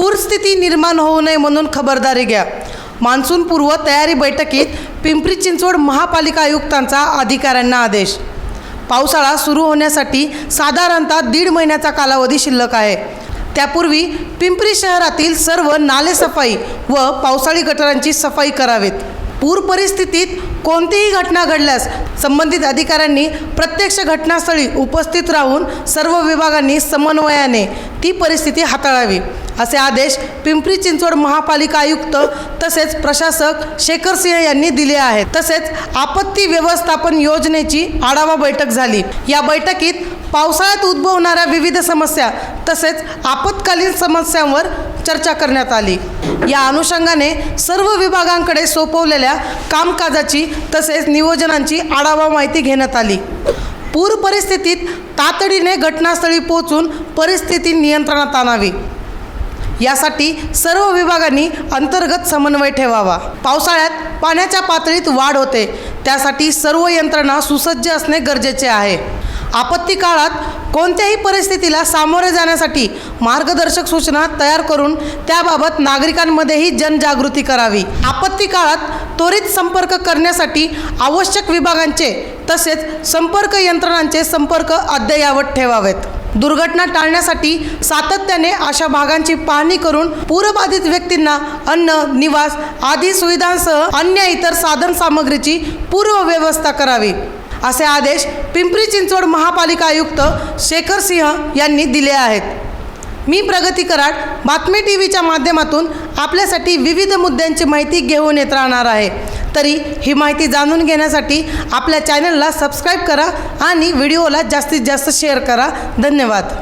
पूरस्थिती निर्माण होऊ नये म्हणून खबरदारी घ्या. मान्सूनपूर्व तयारी बैठकीत पिंपरी चिंचवड महापालिका आयुक्तांचा अधिकाऱ्यांना आदेश. पावसाळा सुरू होण्यासाठी साधारणतः दीड महिन्याचा कालावधी शिल्लक आहे. त्यापूर्वी पिंपरी शहरातील सर्व नालेसफाई व पावसाळी गटारांची सफाई करावीत. पूर परिस्थितीत कोणतीही घटना घडल्यास संबंधित अधिकाऱ्यांनी प्रत्यक्ष घटनास्थळी उपस्थित राहून सर्व विभागांनी समन्वयाने ती परिस्थिती हाताळावी असे आदेश पिंपरी चिंचवड महापालिका आयुक्त तसेच प्रशासक शेखर सिंह यांनी दिले आहेत. तसेच आपत्ती व्यवस्थापन योजनेची आढावा बैठक झाली. या बैठकीत पावसाळ्यात उद्भवणाऱ्या विविध समस्या तसेच आपत्कालीन समस्यांवर चर्चा करण्यात आली. या अनुषंगाने सर्व विभागांकडे सोपवलेल्या कामकाजाची तसेच नियोजनांची आढावा माहिती घेण्यात आली. पूर परिस्थितीत तातडीने घटनास्थळी पोहोचून परिस्थिती नियंत्रणात आणावी. यासाठी सर्व विभागांनी अंतर्गत समन्वय ठेवावा. पावसाळ्यात पाण्याच्या पातळीत वाढ होते. त्यासाठी सर्व यंत्रणा सुसज्ज असणे गरजेचे आहे. आपत्ती काळात कोणत्याही परिस्थितीला सामोरे जाण्यासाठी मार्गदर्शक सूचना तयार करून त्याबाबत नागरिकांमध्येही जनजागृती करावी. आपत्ती काळात त्वरित संपर्क करण्यासाठी आवश्यक विभागांचे तसेच संपर्क यंत्रणांचे संपर्क अद्ययावत ठेवावेत. दुर्घटना टाळण्यासाठी सातत्याने अशा भागांची पाहणी करून पूरबाधित व्यक्तींना अन्न निवास आदी सुविधांसह अन्य इतर साधन सामग्रीची पूर्व व्यवस्था करावी. असे आदेश पिंपरी चिंचवड महापालिका आयुक्त शेखर सिंह यांनी दिले आहेत. मी प्रगती कराड बातमी टी व्हीच्या माध्यमातून आपल्यासाठी विविध मुद्द्यांची माहिती घेऊन येत राहणार आहे. तरी ही माहिती जाणून घेण्यासाठी आपल्या चॅनलला सबस्क्राईब करा आणि व्हिडिओला जास्तीत जास्त शेअर करा. धन्यवाद.